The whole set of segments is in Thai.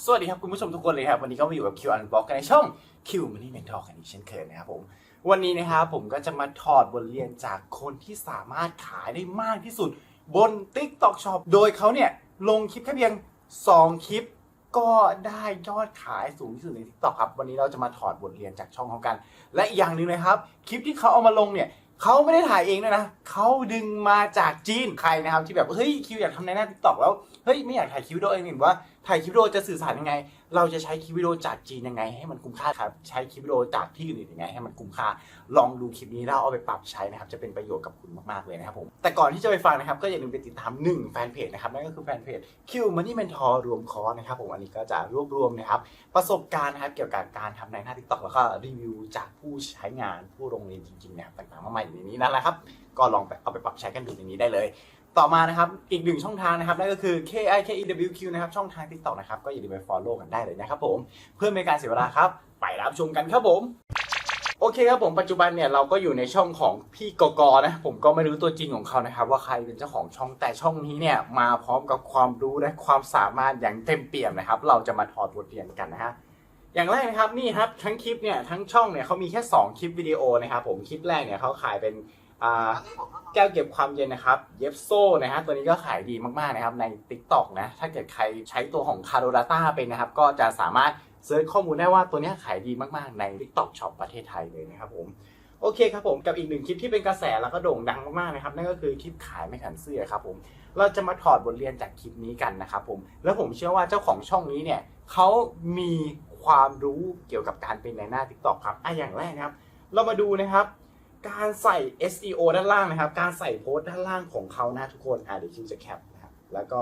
สวัสดีครับคุณผู้ชมทุกคนเลยครับ วันนี้ก็มาอยู่กับ Q Unbox กันในช่อง Q Money Mentor กันอีกเช่นเคยนะครับผม วันนี้นะครับผมก็จะมาถอดบทเรียนจากคนที่สามารถขายได้มากที่สุด บน TikTok Shop โดยเขาเนี่ยลงคลิปแค่เพียง 2 คลิปก็ได้ยอดขายสูงที่สุดใน TikTok ครับ วันนี้เราจะมาถอดบทเรียนจากช่องเขากัน และอีกอย่างหนึ่งนะครับ คลิปที่เขาเอามาลงเนี่ยเขาไม่ได้ถ่ายเองด้วยนะ เขาดึงมาจากจีน ใครนะครับที่แบบ เฮ้ยคิวอยากทำในหน้าทิกตอกแล้ว เฮ้ยไม่อยากถ่ายคิวดีโอเองเห็นว่า ถ่ายคลิปวิดีโอจะสื่อสารยังไง เราจะใช้คลิปวิดีโอจากจีนยังไง ให้มันคุ้มค่าครับ ใช้คลิปวิดีโอจากที่อื่นยังไง ให้มันคุ้มค่า ลองดูคลิปนี้แล้วเอาไปปรับใช้นะครับ จะเป็นประโยชน์กับคุณมากๆเลยนะครับผม แต่ก่อนที่จะไปฟังนะครับ ก็อย่าลืมไปติดตามหนึ่งแฟนเพจนะครับ นั่นก็คือแฟนเพจ Q Money Mentor รวมคอร์สนะครับผม อันนี้ก็จะรวบรวมนะครับ ประสบการณ์นะครับเกี่ยวกับการทำในหน้า TikTok แล้วก็รีวิวจากผู้ใช้งานผู้ลงเรียนจริงๆนะครับต่างๆมากมายอยู่ในนี้นั่นแหละครับ ก็ลองไปเอาไปปรับใช้กันดูในนี้ได้เลย ต่อมานะครับอีกหนึ่งช่องทางนะครับนั่นก็คือ K I K E W Q นะครับช่องทาง TikTok นะครับก็อย่าลืมไป follow กันได้เลยนะครับผมเพื่อไม่ให้การเสียเวลาครับ ไปรับชมกันครับผม โอเคครับผมปัจจุบันเนี่ยเราก็อยู่ในช่องของพี่กกนะผมก็ไม่รู้ตัวจริงของเขานะครับ ว่าใครเป็นเจ้าของช่องแต่ช่องนี้เนี่ยมาพร้อมกับความรู้และความสามารถอย่างเต็มเปี่ยมนะครับ เราจะมาถอดบทเรียนกันนะฮะอย่างแรกนะครับนี่ครับทั้งคลิปเนี่ยทั้งช่องเนี่ยเขามีแค่ 2 คลิปวิดีโอนะครับผมคลิปแรกเนี่ยเขาขายเป็น แก้วเก็บความเย็นนะครับ เย็บโซ่นะฮะตัวนี้ก็ขายดีมากๆนะครับใน Tik t o อกนะ ถ้าเกิดใครใช้ตัวของ c a r o d a t a เป็นนะครับ ก็จะสามารถเซิร์ชข้อมูลได้ว่าตัวนี้ขายดีมากๆใน TikTok Shop ประเทศไทยเลยนะครับผมโอเคครับผมกับอีกหนึ่งคลิปที่เป็นกระแสแล้วก็โด่งดังมากๆนะครับนั่นก็คือคลิปขายไม่ขันเสื้อครับผมเราจะมาถอดบทเรียนจากคลิปนี้กันนะครับผมแล้วผมเชื่อว่าเจ้าของช่องนี้เนี่ยเขามีความรู้เกี่ยวกับการเป็นในหน้า TikTok ครับอะอย่างแรกนะครับ เรามาดูนะครับ การใส่ SEO ด้านล่างนะครับ การใส่โพสต์ด้านล่างของเขานะทุกคนอะเดี๋ยวคิวจะแคปนะครับแล้วก็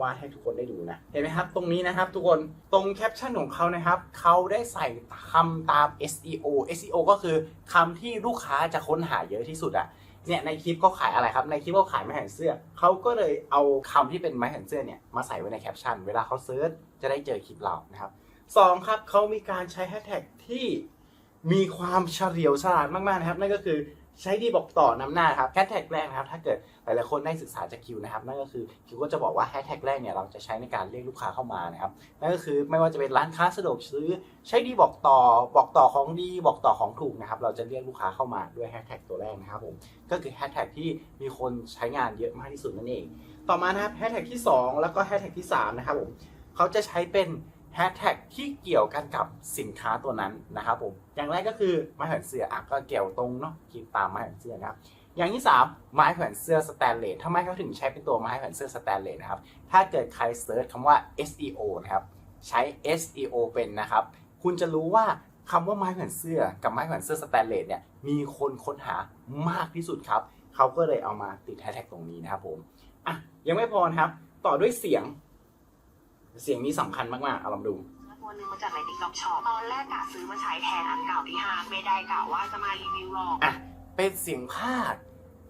วาดให้ทุกคนได้ดูนะ เห็นไหมครับ ตรงนี้นะครับ ทุกคนตรงแคปชั่นของเขานะครับ เขาได้ใส่คำตาม SEO SEO ก็คือคำที่ลูกค้าจะค้นหาเยอะที่สุดอะเนี่ยในคลิปก็ขายอะไรครับในคลิปก็ขายไม้แขวนเสื้อเขาก็เลยเอาคำที่เป็นไม้แขวนเสื้อเนี่ยมาใส่ไว้ในแคปชั่นเวลาเขาเซิร์ชจะได้เจอคลิปเรานะครับสองครับเขามีการใช้แฮชแท็กที่ มีความเฉลียวฉลาดมากๆนะครับ นั่นก็คือใช้ดีบอกต่อนำหน้าครับแฮชแท็กแรกนะครับ ถ้าเกิดหลายๆคนได้ศึกษาจากคิวนะครับ นั่นก็คือคิวก็จะบอกว่าแฮชแท็กแรกเนี่ยเราจะใช้ในการเรียกลูกค้าเข้ามานะครับ นั่นก็คือไม่ว่าจะเป็นร้านค้าสะดวกซื้อ ใช้ดีบอกต่อบอกต่อของดีบอกต่อของถูกนะครับ เราจะเรียกลูกค้าเข้ามาด้วยแฮชแท็กตัวแรกนะครับผม ก็คือแฮชแท็กที่มีคนใช้งานเยอะมากที่สุดนั่นเอง ต่อมานะครับแฮชแท็กที่ 2 แล้วก็แฮชแท็กที่3นะครับผมเขาจะใช้เป็น แฮชแท็กที่เกี่ยวกันกับสินค้าตัวนั้นนะครับผม อย่างแรกก็คือไม้แขวนเสื้ออะก็เกี่ยวตรงเนาะคิดตามไม้แขวนเสื้อนะครับ อย่างที่ 3 ไม้แขวนเสื้อสแตนเลสทำไมเขาถึงใช้เป็นตัวไม้แขวนเสื้อสแตนเลสนะครับ ถ้าเกิดใครเซิร์ชคำว่า SEO นะครับใช้ SEO เป็นนะครับ คุณจะรู้ว่าคำว่าไม้แขวนเสื้อกับไม้แขวนเสื้อสแตนเลสเนี่ยมีคนค้นหามากที่สุดครับ เขาก็เลยเอามาติดแฮชแท็กตรงนี้นะครับผมอะยังไม่พอครับ ต่อด้วยเสียง เสียงนี้สำคัญมากๆเอาลองดู ตัวหนึงมาจากในติ๊กต็อกช็อปตอนแรกกะซื้อมาใช้แทนอันเก่าที่ห้างไม่ได้กะว่าจะมารีวิวหรอกอะ เป็นเสียงภาค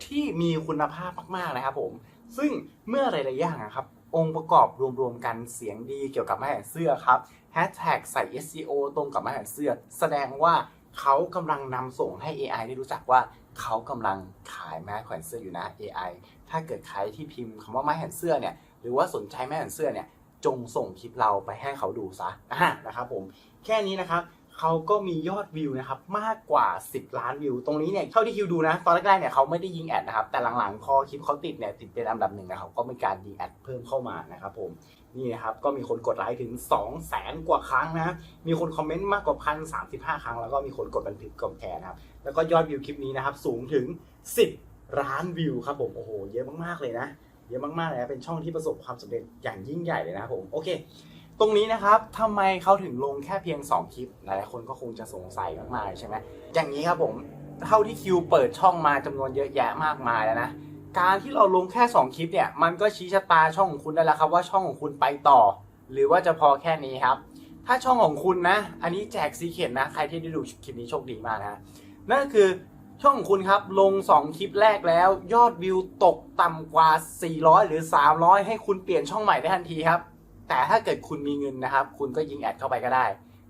ที่มีคุณภาพมากๆนะครับผม ซึ่งเมื่อหลายๆอย่างอะครับ องค์ประกอบรวมๆกันเสียงดีเกี่ยวกับไม้แขวนเสื้อครับแฮชแท็กใส่ SEO ตรงกับไม้แขวนเสื้อ แสดงว่าเขากำลังนำส่งให้ AI ได้รู้จักว่าเขากำลังขายไม้แขวนเสื้ออยู่นะ AI ถ้าเกิดใครที่พิมพ์คำว่าไม้แขวนเสื้อเนี่ย หรือว่าสนใจไม้แขวนเสื้อเนี่ย จงส่งคลิปเราไปให้เขาดูซะอะนะครับผมแค่นี้นะครับเขาก็มียอดวิวนะครับมากกว่า 10 ล้านวิว ตรงนี้เนี่ยเท่าที่คิวดูนะ ตอนแรกๆเนี่ยเขาไม่ได้ยิงแอดนะครับแต่หลังๆพอคลิปเขาติดเนี่ยติดเป็นอันดับหนึ่งนะครับก็มีการยิงแอดเพิ่มเข้ามานะครับผมนี่นะครับก็มีคนกดไลค์ถึง 2 0 0แสนกว่าครั้งนะมีคนคอมเมนต์มากกว่าพันสามสิบห้าครั้ง แล้วก็มีคนกดบันทึกกดแชร์นะครับแล้วก็ยอดวิวคลิปนี้นะครับสูงถึง 10 ล้านวิวครับผมโอ้โหเยอะมากๆเลยนะ เยอะมากๆเลยนะเป็นช่องที่ประสบความสำเร็จอย่างยิ่งใหญ่เลยนะครับผมโอเค ตรงนี้นะครับทำไมเขาถึงลงแค่เพียง 2 คลิป หลายๆคนก็คงจะสงสัยมากๆใช่ไหมอย่างนี้ครับผมเท่าที่คิวเปิดช่องมาจำนวนเยอะแยะมากมายแล้วนะการที่เราลงแค่ 2 คลิปเนี่ยมันก็ชี้ชะตาช่องของคุณได้แล้วครับว่าช่องของคุณไปต่อ หรือว่าจะพอแค่นี้ครับ ถ้าช่องของคุณนะ อันนี้แจกซีเข็นนะ ใครที่ได้ดูคลิปนี้โชคดีมากนะนั่นก็คือ ช่องของคุณครับลง 2 คลิปแรกแล้ว ยอดวิวตกต่ำกว่า 400 หรือ 300 ให้คุณเปลี่ยนช่องใหม่ได้ทันทีครับ แต่ถ้าเกิดคุณมีเงินนะครับ คุณก็ยิงแอดเข้าไปก็ได้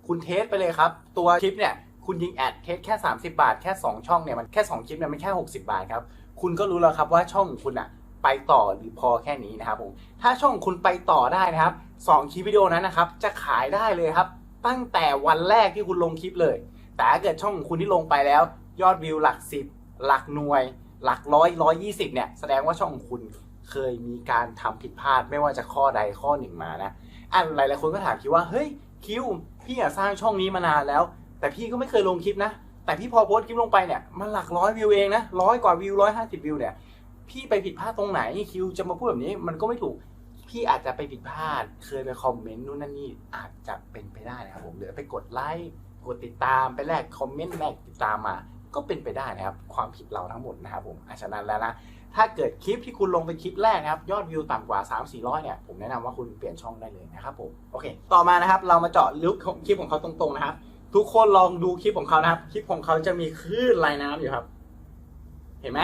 คุณเทสไปเลยครับ ตัวคลิปเนี่ยคุณยิงแอดเทสแค่ 30 บาท แค่ 2 ช่องเนี่ยมันแค่ 2 คลิปเนี่ยมันแค่ 60 บาทครับ คุณก็รู้แล้วครับว่าช่องของคุณอะไปต่อหรือพอแค่นี้นะครับผม ถ้าช่องของคุณไปต่อได้นะครับ2คลิปวิดีโอนั้นนะครับจะขายได้เลยครับ ตั้งแต่วันแรกที่คุณลงคลิปเลย แต่ถ้าเกิดช่องคุณที่ลงไปแล้ว ยอดวิวหลัก10หลักหน่วย หลักร้อยร้อยยี่สิบเนี่ย แสดงว่าช่องของคุณเคยมีการทำผิดพลาดไม่ว่าจะข้อใดข้อหนึ่งมานะอะหลายๆคนก็ถามคิวว่าเฮ้ยคิวพี่อยาสร้างช่องนี้มานานแล้ว แต่พี่ก็ไม่เคยลงคลิปนะ แต่พี่พอโพสต์คลิปลงไปเนี่ยมันหลักร้อยวิวเองนะร้อยกว่าวิวร้อยห้าสิบวิวเนี่ยพี่ไปผิดพลาดตรงไหนคิวจะมาพูดแบบนี้มันก็ไม่ถูกพี่อาจจะไปผิดพลาด เคยไปคอมเมนต์นู่นนั่นนี่อาจจะเป็นไปได้นะครับผมหรือไปกดไลค์กดติดตามไปแลกคอมเมนต์แลกติดตามมา ก็เป็นไปได้นะครับ ความผิดเราทั้งหมดนะครับผมอะฉะนั้นแล้วนะ ถ้าเกิดคลิปที่คุณลงเป็นคลิปแรกนะครับ ยอดวิวต่ำกว่า 3 4 0 0 เนี่ย ผมแนะนำว่าคุณเปลี่ยนช่องได้เลยนะครับผม โอเค ต่อมานะครับ เรามาเจาะลึกของคลิปของเขาตรงๆนะครับ ทุกคนลองดูคลิปของเขานะครับ คลิปของเขาจะมีคลื่นลายน้ำอยู่ครับ เห็นไหม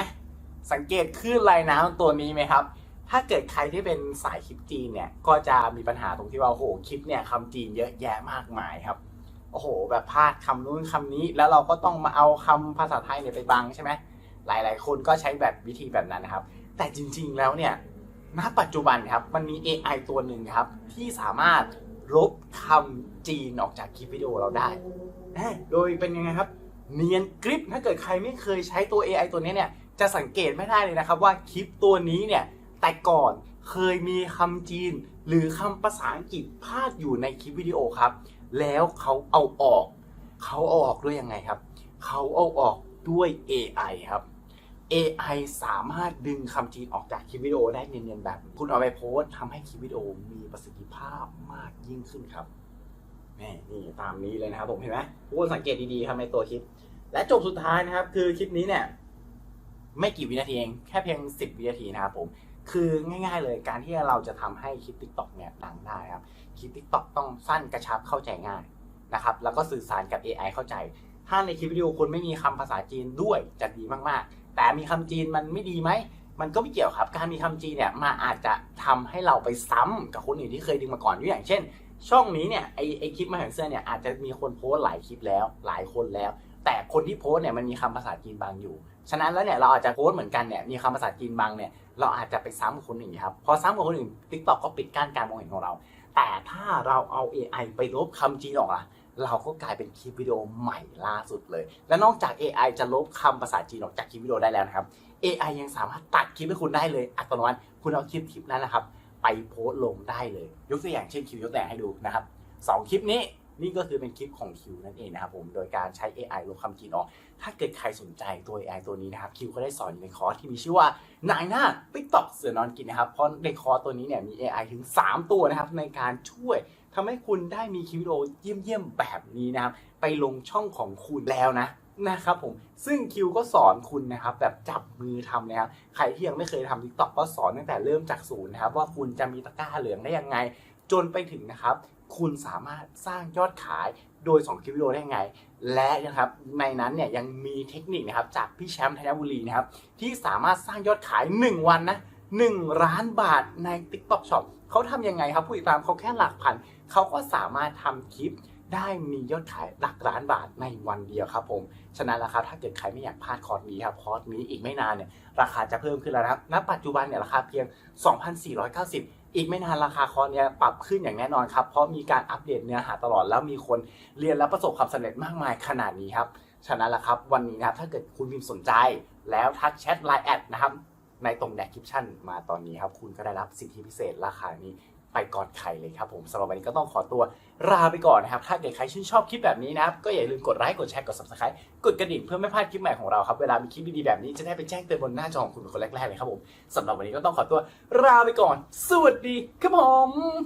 สังเกตคลื่นลายน้ำตัวนี้ไหมครับถ้าเกิดใครที่เป็นสายคลิปจีนเนี่ย ก็จะมีปัญหาตรงที่ว่าโอ้โหคลิปเนี่ยคำจีนเยอะแยะมากมายครับ โอ้โห แบบพลาดคำนู้นคำนี้ แล้วเราก็ต้องมาเอาคำภาษาไทยเนี่ยไปบังใช่ไหมหลาย ๆ คนก็ใช้แบบวิธีแบบนั้นนะครับ แต่จริง ๆ แล้วเนี่ยณปัจจุบันครับมันมี AI ตัวหนึ่งครับ ที่สามารถลบคำจีนออกจากคลิปวิดีโอเราได้ โดยเป็นยังไงครับ เนียนกริปถ้าเกิดใครไม่เคยใช้ตัว AI ตัวนี้เนี่ยจะสังเกตไม่ได้เลยนะครับว่าคลิปตัวนี้เนี่ยแต่ก่อนเคยมีคำจีน หรือคำภาษาอังกฤษพาดอยู่ในคลิปวิดีโอครับ แล้วเขาเอาออก เขาเอาออกด้วยยังไงครับ เขาเอาออกด้วย AI ครับ AI สามารถดึงคำจีนออกจากคลิปวิดีโอได้เนียนๆแบบ คุณเอาไปโพสทำให้คลิปวิดีโอมีประสิทธิภาพมากยิ่งขึ้นครับนี่นี่ตามนี้เลยนะครับผมเห็นไหมทุกคนสังเกตดีๆครับในตัวคลิป และจบสุดท้ายนะครับ คือคลิปนี้เนี่ย ไม่กี่วินาทีเอง แค่เพียง 10 วินาทีนะครับผม คือง่าย ๆ เลยการที่เราจะทำให้คลิป TikTok เนี่ยดังได้ครับคลิป TikTok ต้องสั้นกระชับเข้าใจง่ายนะครับแล้วก็สื่อสารกับ AI เข้าใจ ถ้าในคลิปวิดีโอคุณไม่มีคำภาษาจีนด้วยจะดีมากๆ แต่มีคำจีนมันไม่ดีไหมมันก็ไม่เกี่ยวครับ การมีคำจีนเนี่ยมาอาจจะทำให้เราไปซ้ำกับคนอื่นที่เคยดึงมาก่อนอย่างเช่น ช่องนี้เนี่ยไอไอคลิปมาแห่งเสื้อเนี่ยอาจจะมีคนโพสต์หลายคลิปแล้วหลายคนแล้ว แต่คนที่โพสต์เนี่ยมันมีคำภาษาจีนบางอยู่ ฉะนั้นแล้วเนี่ยเราอาจจะโพสต์เหมือนกันเนี่ยมีคำภาษาจีนบางเนี่ย เราอาจจะไปซ้ำกับคนอื่นครับ พอซ้ำกับคนอื่น TikTok ก็ปิดกั้นการมองเห็นของเรา แต่ถ้าเราเอา AI ไปลบคำจีนออกล่ะเราก็กลายเป็นคลิปวิดีโอใหม่ล่าสุดเลย และนอกจาก AI จะลบคำภาษาจีนออกจากคลิปวิดีโอได้แล้วนะครับ AI ยังสามารถตัดคลิปให้คุณได้เลย อัตโนมัติ คุณเอาคลิปคลิปนั้นนะครับ ไปโพสต์ลงได้เลย ยกตัวอย่างเช่นคิวยกตัวอย่างให้ดูนะครับสองคลิปนี้ นี่ก็คือเป็นคลิปของคิวนั่นเองนะครับผมโดยการใช้ AI ลบคำจีนออก ถ้าเกิดใครสนใจตัว AI ตัวนี้นะครับคิวก็ได้สอนในคอร์สที่มีชื่อว่านายหน้า TikTok เสือนอนกินนะครับเพราะในคอร์สตัวนี้เนี่ยมี AI ถึง 3 ตัวนะครับในการช่วยทำให้คุณได้มีคลิปวิดีโอเยี่ยมๆแบบนี้นะครับไปลงช่องของคุณแล้วนะนะครับผมซึ่งคิวก็สอนคุณนะครับแบบจับมือทำนะครับใครที่ยังไม่เคยทำ TikTok ก็สอนตั้งแต่เริ่มจากศูนย์นะครับว่าคุณจะมีตะกร้าเหลืองได้ยังไง จนไปถึงนะครับ คุณสามารถสร้างยอดขายโดย 2 คลิปวิดีโอได้ยังไง และนะครับในนั้นเนี่ยยังมีเทคนิคนะครับจากพี่แชมป์ธัญบุรีนะครับที่สามารถสร้างยอดขาย 1 วันนะ1ล้านบาทใน TikTok Shop เขาทำยังไงครับ ผู้ติดตามเขาแค่หลักพัน เขาก็สามารถทำคลิปได้มียอดขายหลักล้านบาทในวันเดียวครับผม ฉะนั้นราคาถ้าเกิดใครไม่อยากพลาดคอร์สนี้ครับ คอร์สนี้อีกไม่นานเนี่ยราคาจะเพิ่มขึ้นแล้วนะครับ ณ ปัจจุบันเนี่ยราคาเพียง 2,490 อีกไม่นานราคาคอร์สเนี้ยปรับขึ้นอย่างแน่นอนครับ เพราะมีการอัปเดตเนื้อหาตลอดแล้วมีคนเรียนและประสบความสำเร็จมากมายขนาดนี้ครับ ฉะนั้นละครับวันนี้นะครับถ้าเกิดคุณพิมพ์สนใจ แล้วทักแชทไลน์แอดนะครับในตรงแดคริปชั่นมาตอนนี้ครับ คุณก็ได้รับสิทธิพิเศษราคานี้ ไปก่อนใครเลยครับผมสำหรับวันนี้ก็ต้องขอตัวลาไปก่อนนะครับ ถ้าเกิดใครชื่นชอบคลิปแบบนี้นะครับ ก็อย่าลืมกดไลค์ กดแชร์ กด subscribe กดกระดิ่งเพื่อไม่พลาดคลิปใหม่ของเราครับ เวลามีคลิปดีๆแบบนี้จะได้ไปแจ้งเตือนบนหน้าจอของคุณเป็นคนแรกๆเลยครับผมสำหรับวันนี้ก็ต้องขอตัวลาไปก่อน สวัสดีครับผม